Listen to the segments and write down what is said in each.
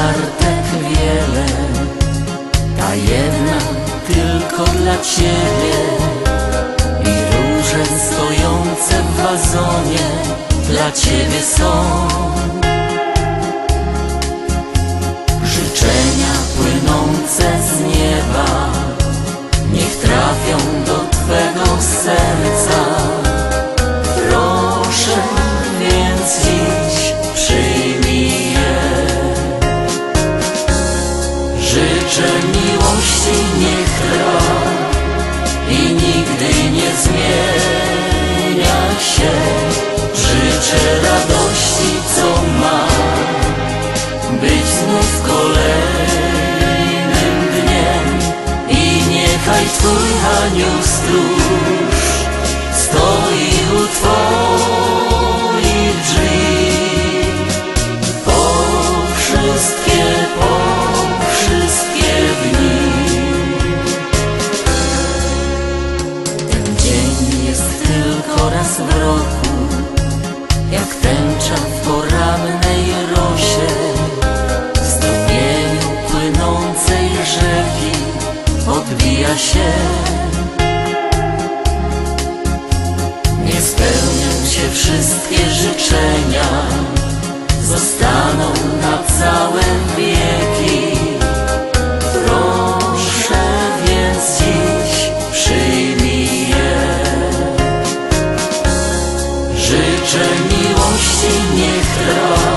wartek wiele. Ta jedna tylko dla Ciebie. I róże stojące w wazonie Dla Ciebie są. Życzenia płynące z nieba. Niech trafią Życzę miłości niech trwa i nigdy nie zmienia się. Życzę radości, co ma być znów kolejnym dniem i niechaj Twój anioł stróż raz roku, jak tęcza Życzę miłości niech trwa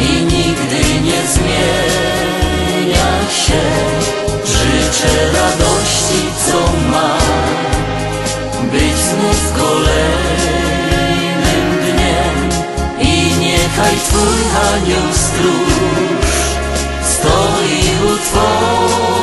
i nigdy nie zmienia się. Życzę radości, co ma być znów kolejnym dniem i niechaj Twój anioł stróż stoi u Twoich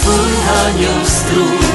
Twój anioł stróż